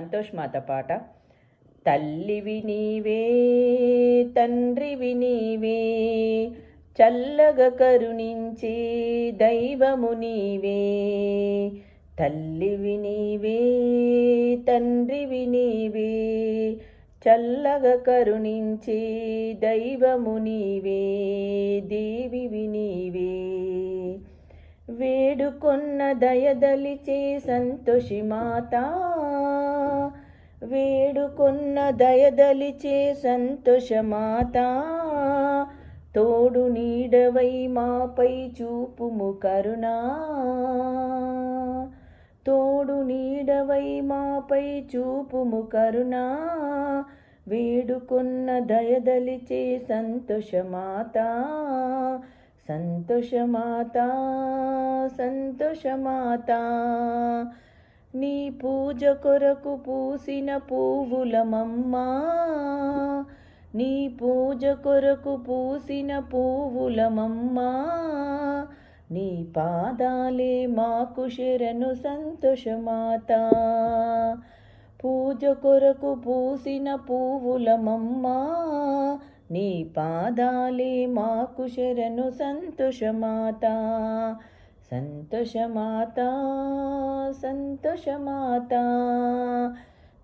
సంతోష్ మాత పాట. తల్లివి నీవే తండ్రివి నీవే చల్లగా కరుణించే దైవము నీవే. తల్లివి నీవే తండ్రివి నీవే చల్లగా కరుణించే దైవము నీవే దేవివి నీవే. వేడుకొన్న దయదలిచే సంతోషి మాతా వేడుకొన్న దయదలిచే సంతోషమాత తోడు నీడవై మాపై చూపుము కరుణా. తోడు నీడవై మాపై చూపుము కరుణా. వేడుకొన్న దయదలిచే సంతోషమాత సంతోషమాత సంతోషమాత. నీ పూజ కొరకు పూసిన పువ్వులమమ్మా. నీ పూజ కొరకు పూసిన పువ్వులమమ్మా. నీ పాదాలే మాకు శరణు సంతోషమాత. పూజ కొరకు పూసిన పువ్వులమమ్మా. నీ పాదాలే మాకు శరణు సంతోషమాత. సంతోషమాత సంతోషమాత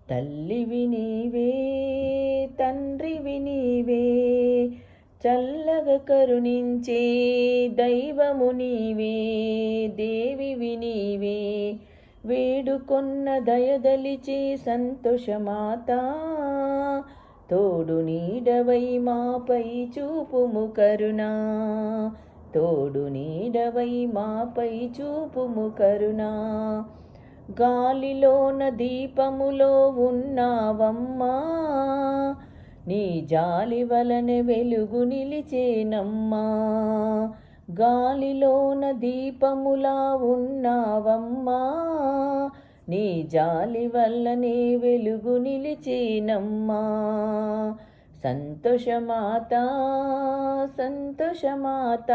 తల్లివి నీవే తండ్రివి నీవే చల్లగా కరుణించే దైవము నీవే దేవివి నీవే వేడుకొన్న దయదలిచే సంతోషమాత తోడు నీడవై మాపై చూపుము కరుణా. తోడు నీడవై మాపై చూపుము కరుణా. గాలిలోన దీపములో ఉన్నావమ్మా. నీ జాలి వలన వెలుగు నిలిచేనమ్మా. గాలిలోన దీపములా ఉన్నావమ్మా. నీ జాలి వల్లనే వెలుగు నిలిచేనమ్మా. సంతోషమాత సంతోషమాత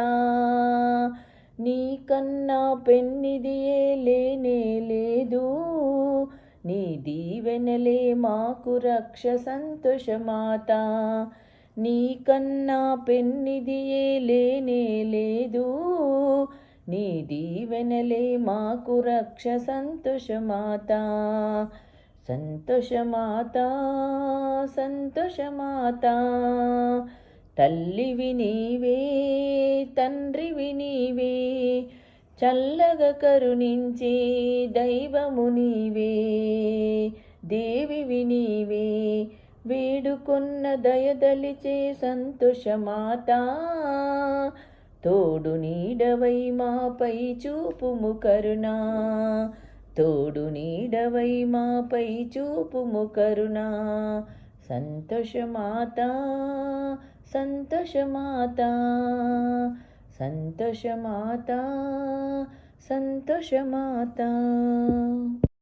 నీకన్నా పెన్నిదియే లేనే లేదు. నీ దీవెనలే మాకు రక్ష సంతోషమాత నీకన్నా పెన్నిదియే లేనే లేదు. నీ దీవెనలే మాకు రక్ష సంతోషమాత సంతోషమాత సంతోషమాత తల్లివి నీవే తండ్రివి నీవే చల్లగా కరుణించే దైవము నీవే దేవివి నీవే వేడుకొన్న దయదలిచే సంతోషమాత తోడు నీడవై మాపై చూపుము కరుణా తోడు నీడవై మాపై చూపుము కరుణా. సంతోషమాత సంతోషమాత సంతోషమాత సంతోషమాత.